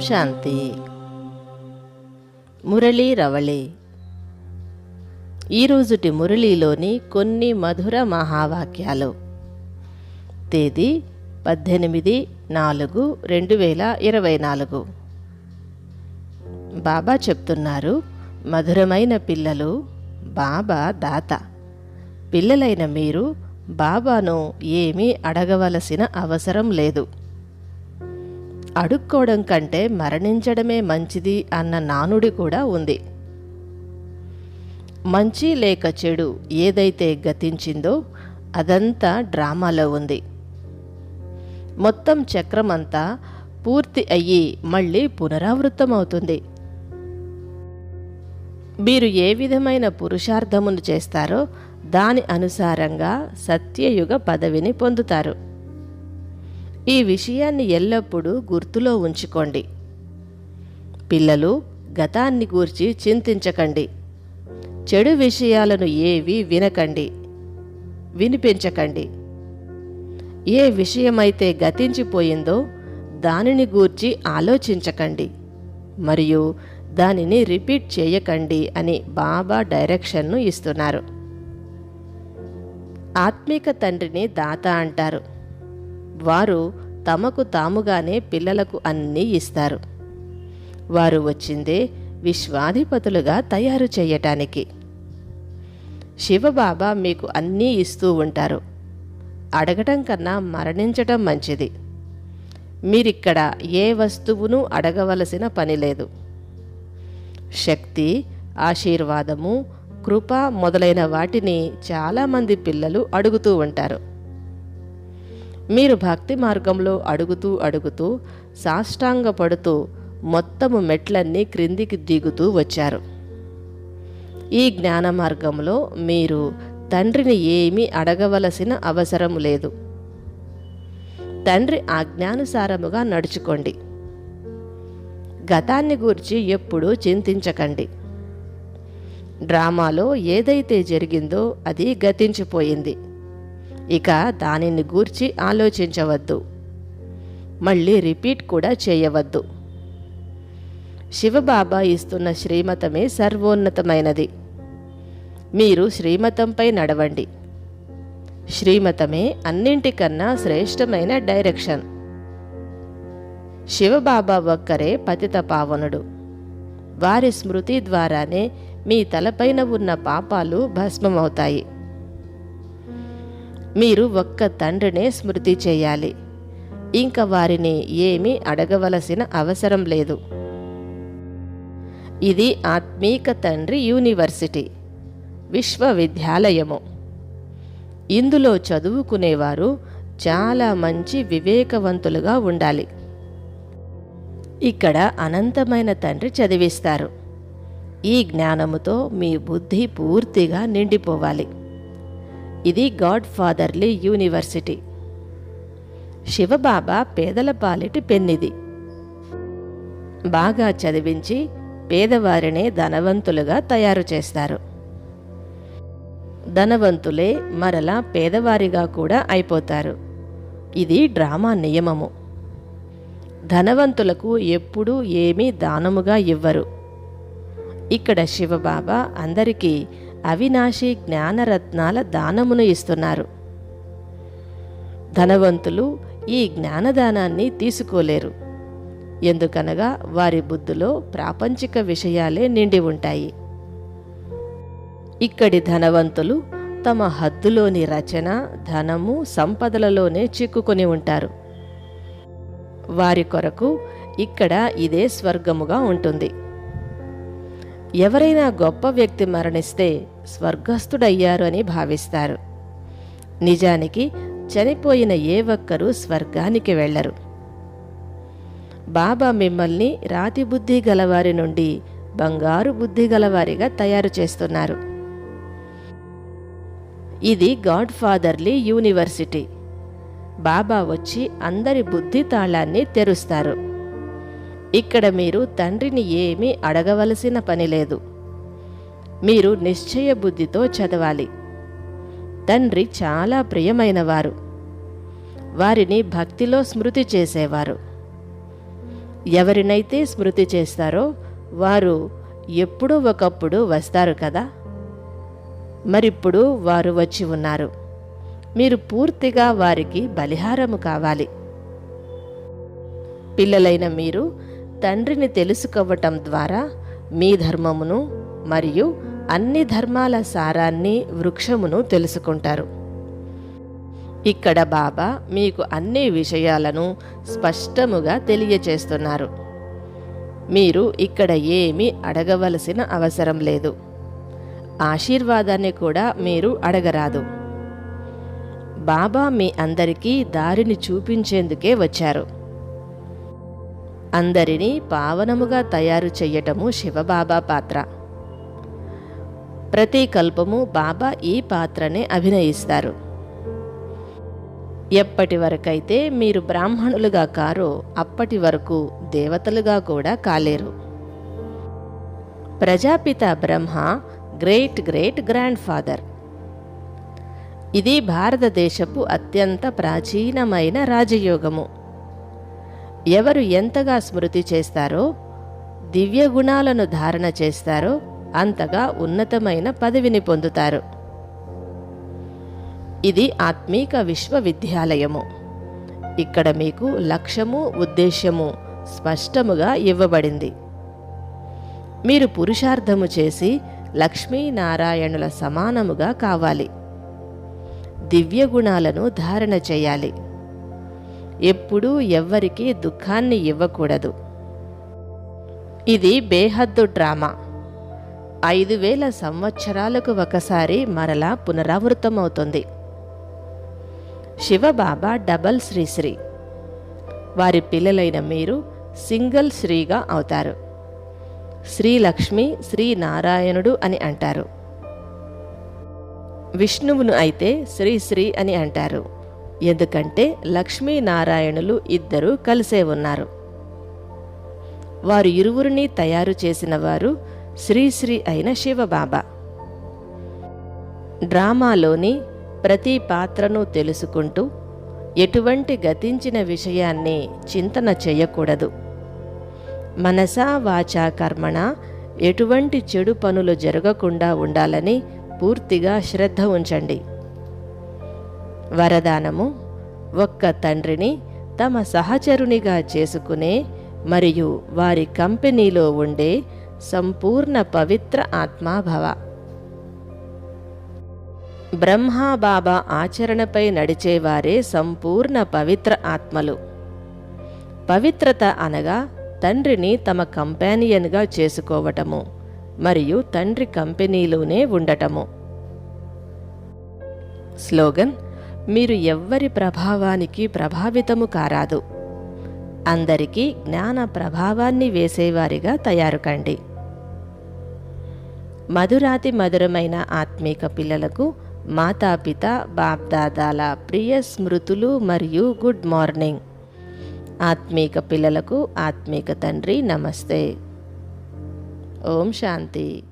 శాంతి. మురళీ రవళి. ఈరోజుటి మురళీలోని కొన్ని మధుర మహావాక్యాలు. తేదీ పద్దెనిమిది నాలుగు రెండు వేల ఇరవై నాలుగు. బాబా చెప్తున్నారు మధురమైన పిల్లలు బాబా దాత. పిల్లలైన మీరు బాబాను ఏమీ అడగవలసిన అవసరం లేదు. అడుక్కోవడం కంటే మరణించడమే మంచిది అన్న నానుడి కూడా ఉంది. మంచి లేక చెడు ఏదైతే గతించిందో అదంతా డ్రామాలో ఉంది. మొత్తం చక్రమంతా పూర్తి అయ్యి మళ్ళీ పునరావృతమవుతుంది మీరు ఏ విధమైన పురుషార్థమును చేస్తారో దాని అనుసారంగా సత్యయుగ పదవిని పొందుతారు. ఈ విషయాన్ని ఎల్లప్పుడూ గుర్తులో ఉంచుకోండి. పిల్లలు గతాన్ని గూర్చి చింతించకండి. చెడు విషయాలను ఏవి వినకండి. వినిపించకండి. ఏ విషయమైతే గతించిపోయిందో దానిని గూర్చి ఆలోచించకండి. మరియు దానిని రిపీట్ చేయకండి అని బాబా డైరెక్షన్ను ఇస్తున్నారు. ఆత్మిక తండ్రిని దాత అంటారు. వారు తమకు తాముగానే పిల్లలకు అన్నీ ఇస్తారు. వారు వచ్చిందే విశ్వాధిపతులుగా తయారు చేయటానికి. శివబాబా మీకు అన్నీ ఇస్తూ ఉంటారు. అడగటం కన్నా మరణించటం మంచిది. మీరిక్కడ ఏ వస్తువును అడగవలసిన పని లేదు. శక్తి ఆశీర్వాదము కృప మొదలైన వాటిని చాలామంది పిల్లలు అడుగుతూ ఉంటారు. మీరు భక్తి మార్గంలో అడుగుతూ అడుగుతూ సాష్టాంగపడుతూ మొత్తము మెట్లన్నీ క్రిందికి దిగుతూ వచ్చారు. ఈ జ్ఞాన మార్గంలో మీరు తండ్రిని ఏమీ అడగవలసిన అవసరం లేదు. తండ్రి ఆజ్ఞానుసారముగా నడుచుకోండి. గతాన్ని గూర్చి ఎప్పుడూ చింతించకండి. డ్రామాలో ఏదైతే జరిగిందో అది గతించిపోయింది. ఇక దానిని గూర్చి ఆలోచించవద్దు. మళ్ళీ రిపీట్ కూడా చేయవద్దు. శివబాబా ఇస్తున్న శ్రీమతమే సర్వోన్నతమైనది. మీరు శ్రీమతంపై నడవండి. శ్రీమతమే అన్నింటికన్నా శ్రేష్టమైన డైరెక్షన్. శివబాబా ఒక్కరే పతిత పావనుడు. వారి స్మృతి ద్వారానే మీ తలపైన ఉన్న పాపాలు భస్మమవుతాయి. మీరు ఒక్క తండ్రినే స్మృతి చేయాలి. ఇంకా వారిని ఏమీ అడగవలసిన అవసరం లేదు. ఇది ఆత్మీక తండ్రి యూనివర్సిటీ విశ్వవిద్యాలయము. ఇందులో చదువుకునేవారు చాలా మంచి వివేకవంతులుగా ఉండాలి. ఇక్కడ అనంతమైన తండ్రి చదివిస్తారు. ఈ జ్ఞానముతో మీ బుద్ధి పూర్తిగా నిండిపోవాలి. ఇది గాడ్ ఫాదర్లీ యూనివర్సిటీ. శివబాబా పేదల పాలిటి పెన్నిది. బాగా చదివించి పేదవారినే ధనవంతులుగా తయారు చేస్తారు. ధనవంతులే మరలా పేదవారిగా కూడా అయిపోతారు. ఇది డ్రామా నియమము. ధనవంతులకు ఎప్పుడూ ఏమీ దానముగా ఇవ్వరు. ఇక్కడ శివబాబా అందరికీ అవినాశి జ్ఞానరత్నాల దానమును ఇస్తున్నారు. ధనవంతులు ఈ జ్ఞానదానాన్ని తీసుకోలేరు. ఎందుకనగా వారి బుద్ధిలో ప్రాపంచిక విషయాలే నిండి ఉంటాయి. ఇక్కడి ధనవంతులు తమ హద్దులోని రచన ధనము సంపదలలోనే చిక్కుకొని ఉంటారు. వారి కొరకు ఇక్కడ ఇదే స్వర్గముగా ఉంటుంది. ఎవరైనా గొప్ప వ్యక్తి మరణిస్తే స్వర్గస్థుడయ్యారు అని భావిస్తారు. నిజానికి చనిపోయిన ఏ ఒక్కరూ స్వర్గానికి వెళ్ళరు. బాబా మిమ్మల్ని రాతి బుద్ధి గలవారి నుండి బంగారు బుద్ధి గలవారిగా తయారు చేస్తున్నారు. ఇది గాడ్ ఫాదర్లీ యూనివర్సిటీ. బాబా వచ్చి అందరి బుద్ధి తాళాన్ని తెరుస్తారు. ఇక్కడ మీరు తండ్రిని ఏమీ అడగవలసిన పని లేదు. మీరు నిశ్చయ బుద్ధితో చదవాలి. తండ్రి చాలా ప్రియమైనవారు. వారిని భక్తిలో స్మృతి చేసేవారు. ఎవరినైతే స్మృతి చేస్తారో వారు ఎప్పుడూ ఒకప్పుడు వస్తారు కదా? మరిప్పుడు వారు వచ్చి ఉన్నారు. మీరు పూర్తిగా వారికి బలిహారము కావాలి. పిల్లలైన మీరు తండ్రిని తెలుసుకోవటం ద్వారా మీ ధర్మమును మరియు అన్ని ధర్మాల సారాన్ని వృక్షమును తెలుసుకుంటారు. ఇక్కడ బాబా మీకు అన్ని విషయాలను స్పష్టముగా తెలియచేస్తున్నారు. మీరు ఇక్కడ ఏమీ అడగవలసిన అవసరం లేదు. ఆశీర్వాదాన్ని కూడా మీరు అడగరాదు. బాబా మీ అందరికీ దారిని చూపించేందుకే వచ్చారు. అందరినీ పావనముగా తయారు చెయ్యటము శివబాబా పాత్ర. ప్రతి కల్పము బాబా ఈ పాత్రనే అభినయిస్తారు. ఎప్పటి వరకైతే మీరు బ్రాహ్మణులుగా కారో అప్పటి వరకు దేవతలుగా కూడా కాలేరు. Prajapita Brahma great great grandfather ఇది భారతదేశపు అత్యంత ప్రాచీనమైన రాజయోగము. ఎవరు ఎంతగా స్మృతి చేస్తారో దివ్య గుణాలను ధారణ చేస్తారో అంతగా ఉన్నతమైన పదవిని పొందుతారు. ఇది ఆత్మీక విశ్వవిద్యాలయము. ఇక్కడ మీకు లక్ష్యము ఉద్దేశ్యము స్పష్టముగా ఇవ్వబడింది. మీరు పురుషార్థము చేసి లక్ష్మీనారాయణుల సమానముగా కావాలి. దివ్య గుణాలను ధారణ చేయాలి. ఎప్పుడూ ఎవ్వరికీ దుఃఖాన్ని ఇవ్వకూడదు. ఇది బేహద్దు డ్రామా. ఐదు వేల సంవత్సరాలకు ఒకసారి మరలా పునరావృతమవుతుంది. శివబాబా డబల్ శ్రీశ్రీ. వారి పిల్లలైన మీరు సింగిల్ శ్రీగా అవుతారు. శ్రీలక్ష్మి శ్రీనారాయణుడు అని అంటారు. విష్ణువును అయితే శ్రీశ్రీ అని అంటారు. ఎందుకంటే లక్ష్మీనారాయణులు ఇద్దరూ కలిసే ఉన్నారు. వారు ఇరువురిని తయారు చేసిన వారు శ్రీశ్రీ అయిన శివబాబా. డ్రామాలోని ప్రతి పాత్రను తెలుసుకుంటూ ఎటువంటి గతించిన విషయాన్ని చింతన చేయకూడదు. మనసా వాచా కర్మణ ఎటువంటి చెడు పనులు జరగకుండా ఉండాలని పూర్తిగా శ్రద్ధ ఉంచండి. వరదానము. ఒక్క తండ్రిని తమ సహచరునిగా చేసుకునే మరియు వారి కంపెనీలో ఉండే సంపూర్ణ పవిత్ర ఆత్మాభవ బ్రహ్మాబాబా ఆచరణపై నడిచేవారే సంపూర్ణ పవిత్ర ఆత్మలు. పవిత్రత అనగా తండ్రిని తమ కంపానియన్గా చేసుకోవటము మరియు తండ్రి కంపెనీలోనే ఉండటము. స్లోగన్ మీరు ఎవ్వరి ప్రభావానికి ప్రభావితము కారాదు. అందరికీ జ్ఞాన ప్రభావాన్ని వేసేవారిగా తయారు కండి. మధురాతి మధురమైన ఆత్మీక పిల్లలకు మాతాపిత బాప్దాదాల ప్రియ స్మృతులు మరియు గుడ్ మార్నింగ్. ఆత్మీక పిల్లలకు ఆత్మీక తండ్రి నమస్తే. ఓం శాంతి.